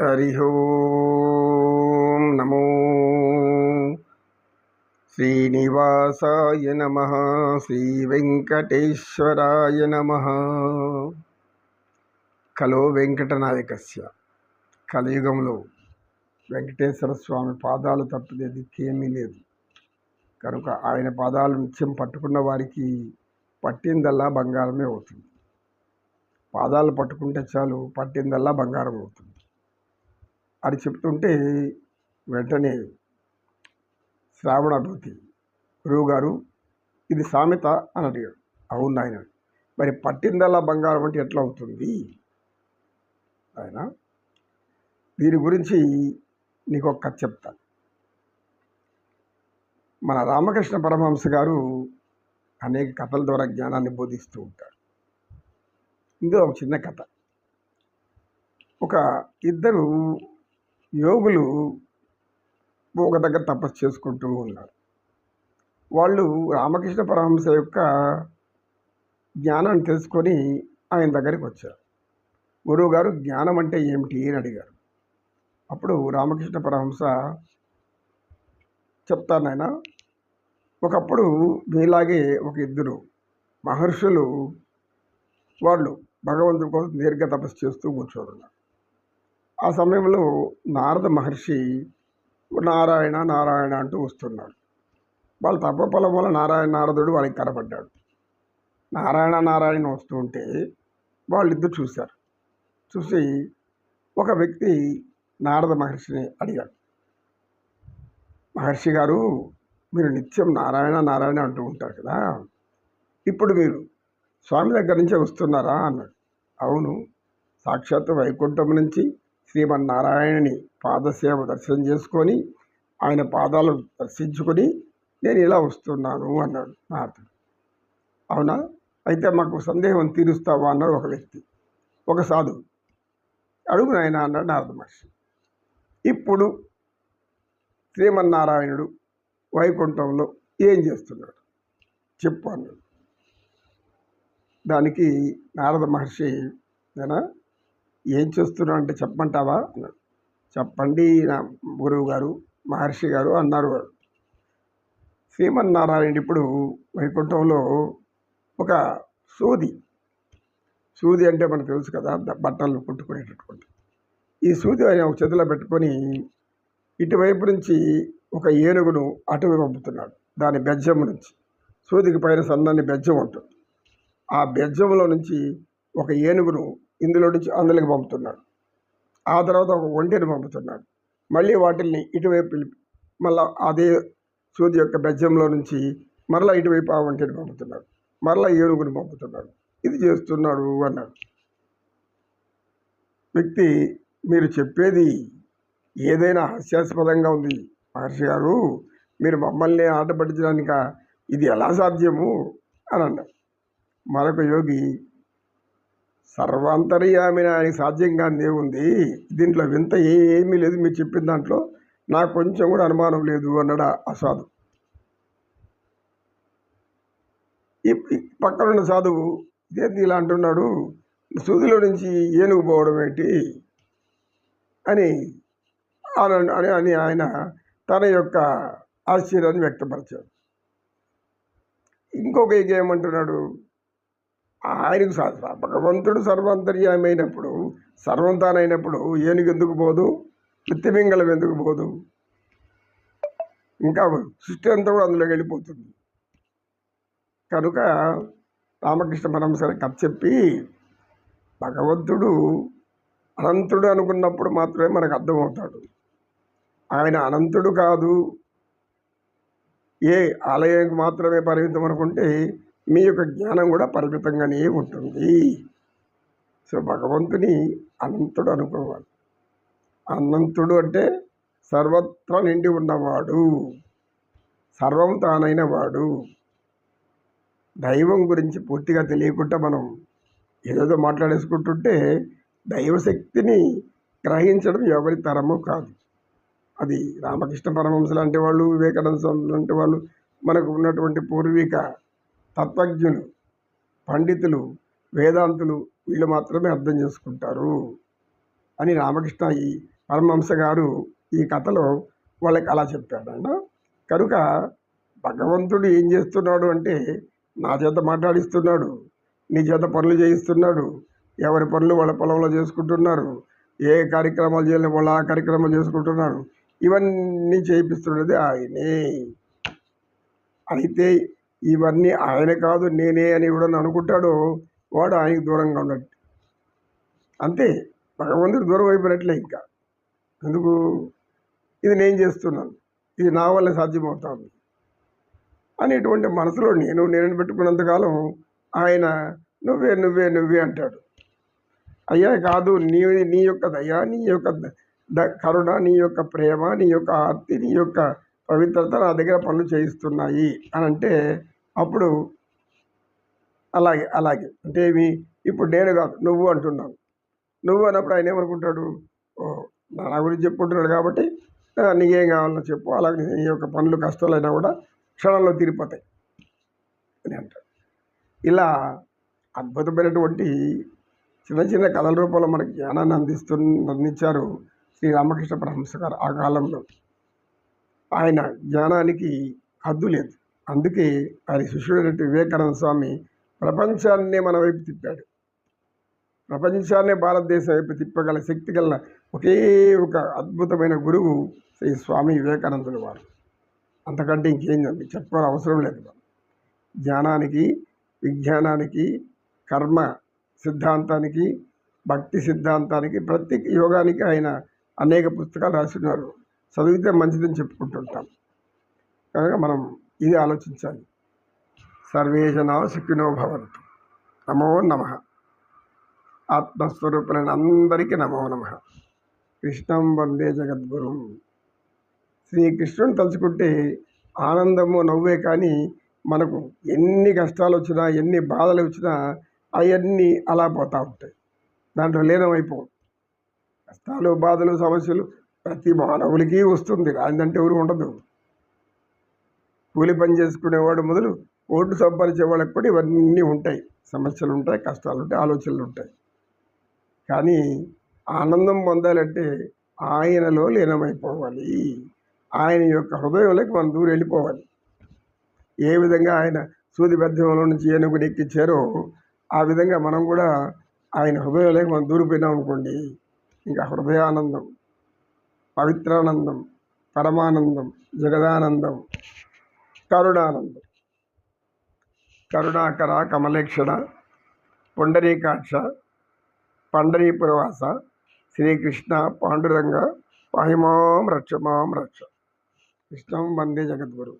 హరి ఓం నమో శ్రీనివాసాయ నమ శ్రీ వెంకటేశ్వరాయ నమ. కలో వెంకటనాయకస్య. కలియుగంలో వెంకటేశ్వర స్వామి పాదాలు తప్పితే దిక్కేమీ లేదు. కనుక ఆయన పాదాలు నిత్యం పట్టుకున్న వారికి పట్టిందల్లా బంగారమే అవుతుంది. పాదాలు పట్టుకుంటే చాలు పట్టిందల్లా బంగారం అవుతుంది. అని చెప్తుంటే వెంటనే శ్రావణభూతి గురువు గారు ఇది సామెత అని అడిగాడు. అవును ఆయన మరి పట్టిందల్లా బంగారం అంటే ఎట్లా అవుతుంది? ఆయన దీని గురించి నీకు ఒక కథ చెప్తాను మన రామకృష్ణ పరమహంస గారు అనేక కథల ద్వారా జ్ఞానాన్ని బోధిస్తూ ఉంటారు. ఇందులో ఒక చిన్న కథ. ఒక ఇద్దరు యోగులు ఒక దగ్గర తపస్సు చేసుకుంటూ ఉన్నారు. వాళ్ళు రామకృష్ణ పరమహంస యొక్క జ్ఞానాన్ని తెలుసుకొని ఆయన దగ్గరికి వచ్చారు. గురువు గారు జ్ఞానం అంటే ఏమిటి? అని అడిగారు. అప్పుడు రామకృష్ణ పరహంస చెప్తాను ఆయన ఒకప్పుడు మీలాగే ఒక ఇద్దరు మహర్షులు వాళ్ళు భగవంతుడి కోసం దీర్ఘ తపస్సు చేస్తూ కూర్చోరున్నారు ఆ సమయంలో నారద మహర్షి నారాయణ నారాయణ అంటూ వస్తున్నాడు. వాళ్ళ తపఫలం వల్ల నారాయణ నారదుడు వాళ్ళకి కనబడ్డాడు నారాయణ నారాయణ వస్తూ ఉంటే వాళ్ళిద్దరు చూశారు. చూసి ఒక వ్యక్తి నారద మహర్షిని అడిగాడు. మహర్షి గారు మీరు నిత్యం నారాయణ నారాయణ అంటూ ఉంటారు కదా ఇప్పుడు మీరు స్వామి దగ్గర నుంచే వస్తున్నారా? అన్నాడు. అవును సాక్షాత్ వైకుంఠం నుంచి శ్రీమన్నారాయణని పాదసేవ దర్శనం చేసుకొని ఆయన పాదాలు దర్శించుకొని నేను ఇలా వస్తున్నాను అన్నాడు నారదుడు. అవునా? అయితే మాకు సందేహం తీరుస్తావా అన్నాడు ఒక వ్యక్తి. ఒక సాధువు అడుగు నాయన అన్నాడు నారద మహర్షి. ఇప్పుడు శ్రీమన్నారాయణుడు వైకుంఠంలో ఏం చేస్తున్నాడు? చెప్పు అన్నాడు. దానికి నారద మహర్షి నేనా ఏం చేస్తున్నావు అంటే చెప్పమంటావా? అన్నాడు. చెప్పండి నా గురువు గారు మహర్షి గారు అన్నారు వాడు. శ్రీమన్నారాయణ ఇప్పుడు వైకుంఠంలో ఒక సూది. సూది అంటే మనకు తెలుసు కదా బట్టలు కుట్టుకునేటటువంటి. ఈ సూది ఆయన ఒక చేతిలో పెట్టుకొని ఇటువైపు నుంచి ఒక ఏనుగును అటువైపు పంపుతున్నాడు. దాని బెజ్జం నుంచి. సూదికి పైన సన్నని బెజ్జం ఉంటుంది. ఆ బెజ్జంలో నుంచి ఒక ఏనుగును ఇందులో నుంచి అందులోకి పంపుతున్నాడు. ఆ తర్వాత ఒక ఒంటిని పంపుతున్నాడు. మళ్ళీ వాటిల్ని ఇటువైపు పిలిపి మళ్ళా అదే సూది యొక్క బెజ్జంలో నుంచి మరలా ఇటువైపు ఆ ఒంటిని పంపుతున్నాడు. మరలా ఏనుగుని పంపుతున్నాడు. ఇది చేస్తున్నాడు అన్నాడు. వ్యక్తి మీరు చెప్పేది ఏదైనా హాస్యాస్పదంగా ఉంది. మహర్షి గారు మీరు మమ్మల్ని ఆట పట్టించడానిక ఇది ఎలా సాధ్యము? అని అన్నాడు. మరొక యోగి సర్వాంతర్యామిని ఆయన సాధ్యంగా ఉంది దీంట్లో వింత ఏమీ లేదు. మీరు చెప్పిన దాంట్లో నాకు కొంచెం కూడా అనుమానం లేదు అన్నాడు అసాధు పక్కనున్న సాధువు ఇదేంటి ఇలా అంటున్నాడు? సూదిలో నుంచి ఏనుగు పోవడం ఏంటి? అని అని అని ఆయన తన యొక్క ఆశ్చర్యాన్ని వ్యక్తపరిచాడు. ఇంకొక ఏమంటున్నాడు ఆయనకు భగవంతుడు సర్వాంతర్యామి అయినప్పుడు సర్వం తానైనప్పుడు ఏనుగు ఎందుకు పోదు? మిత్తిమింగళం ఎందుకు పోదు? ఇంకా సృష్టి అంతా కూడా అందులోకి వెళ్ళిపోతుంది. కనుక రామకృష్ణ పరమశర కథ చెప్పి భగవంతుడు అనంతుడు అనుకున్నప్పుడు మాత్రమే మనకు అర్థమవుతాడు. ఆయన అనంతుడు కాదు. ఏ ఆలయానికి మాత్రమే పరిమితం అనుకుంటే మీ యొక్క జ్ఞానం కూడా పరిమితంగానే ఉంటుంది. సో భగవంతుని అనంతుడు అనుకోవాలి. అనంతుడు అంటే సర్వత్రా నిండి ఉన్నవాడు. సర్వం తానైన వాడు. దైవం గురించి పూర్తిగా తెలియకుండా మనం ఏదేదో మాట్లాడేసుకుంటుంటే దైవశక్తిని గ్రహించడం ఎవరి తరము కాదు. అది రామకృష్ణ పరమహంస లాంటి వాళ్ళు వివేకానంద స్వామి లాంటి వాళ్ళు మనకు ఉన్నటువంటి పూర్వీక తత్వజ్ఞులు పండితులు వేదాంతులు వీళ్ళు మాత్రమే అర్థం చేసుకుంటారు అని రామకృష్ణ ఈ పరమహంస గారు ఈ కథలో వాళ్ళకి అలా చెప్పాడంట కనుక భగవంతుడు ఏం చేస్తున్నాడు అంటే నా చేత మాట్లాడిస్తున్నాడు నీ చేత పనులు చేయిస్తున్నాడు ఎవరి పనులు వాళ్ళ పొలంలో చేసుకుంటున్నారు ఏ కార్యక్రమాలు చేయాలి వాళ్ళు ఆ కార్యక్రమాలు చేసుకుంటున్నారు ఇవన్నీ చేయిస్తున్నది ఆయనే. అయితే ఇవన్నీ ఆయన కాదు నేనే అని కూడా అనుకుంటాడో వాడు ఆయనకు దూరంగా ఉన్నట్టు అంతే భగవంతుడు దూరం అయిపోయినట్లే ఇంకా. ఎందుకు? ఇది నేను చేస్తున్నాను ఇది నా వల్ల సాధ్యమవుతుంది అనేటువంటి మనసులో నేను నేను పెట్టుకున్నంతకాలం ఆయన నువ్వే నువ్వే నువ్వే అంటాడు. అయ్యా కాదు నీ నీ యొక్క దయ నీ యొక్క ద- కరుణ నీ యొక్క ప్రేమ నీ యొక్క ఆర్తి నీ యొక్క పవిత్రత నా దగ్గర పనులు చేయిస్తున్నాయి అని అంటే అప్పుడు అలాగే అలాగే. అంటే ఏమి? ఇప్పుడు నేను కాదు నువ్వు అంటున్నావు. నువ్వు అన్నప్పుడు ఆయన ఏమనుకుంటాడు? ఓ నా గురించి చెప్పుకుంటున్నాడు కాబట్టి నీకేం కావాలో చెప్పు. అలాగే నీ యొక్క పనులు కష్టాలైనా కూడా క్షణంలో తీరిపోతాయి అని అంటాడు. ఇలా అద్భుతమైనటువంటి చిన్న చిన్న కథల రూపంలో మనకి జ్ఞానాన్ని అందిస్తు అందించారు శ్రీ రామకృష్ణ పరమహంస గారు ఆ కాలంలో. ఆయన జ్ఞానానికి హద్దు లేదు. అందుకే ఆయన శిష్యుడైనటువంటి వివేకానంద స్వామి ప్రపంచాన్నే మన వైపు తిప్పాడు. ప్రపంచాన్నే భారతదేశం వైపు తిప్పగల శక్తి గల ఒకే ఒక అద్భుతమైన గురువు శ్రీ స్వామి వివేకానందుల వారు. అంతకంటే ఇంకేం చెప్పాలి అవసరం లేదు. జ్ఞానానికి విజ్ఞానానికి కర్మ సిద్ధాంతానికి భక్తి సిద్ధాంతానికి ప్రతి యోగానికి ఆయన అనేక పుస్తకాలు రాసినారు చదివితే మంచిదని చెప్పుకుంటుంటాం. కనుక మనం ఇది ఆలోచించాలి. సర్వేజనా సుఖినో భవంతు. నమో నమ. ఆత్మస్వరూపులైన అందరికీ నమో నమ. కృష్ణం వందే జగద్గురు. శ్రీకృష్ణుని తలుచుకుంటే ఆనందము నవ్వే కానీ మనకు ఎన్ని కష్టాలు వచ్చినా ఎన్ని బాధలు వచ్చినా అవన్నీ అలా పోతూ ఉంటాయి. దాంట్లో లీనమైపో కష్టాలు బాధలు సమస్యలు ప్రతి మానవులకి వస్తుంది. రాదంటే ఎవరు ఉండదు. కూలి పని చేసుకునేవాడు మొదలు ఓటు సంపాదించే వాళ్ళకి కూడా ఇవన్నీ ఉంటాయి. సమస్యలు ఉంటాయి కష్టాలు ఉంటాయి ఆలోచనలు ఉంటాయి. కానీ ఆనందం పొందాలంటే ఆయనలో లీనమైపోవాలి. ఆయన యొక్క హృదయంలోకి మనం దూరం వెళ్ళిపోవాలి. ఏ విధంగా ఆయన సూది బద్యంలో నుంచి ఏనుగు నెక్కిచ్చారో ఆ విధంగా మనం కూడా ఆయన హృదయంలోకి మనం దూరిపోయినాం అనుకోండి ఇంకా హృదయానందం పవిత్రానందం పరమానందం జగదానందం కరుణానందం కరుణాకర కమలేక్షణ పుండరీకాక్ష పండరీపురవాస శ్రీకృష్ణ పాండురంగ పాహిమాం రక్ష మాం రక్ష. కృష్ణం వందే జగద్గురు.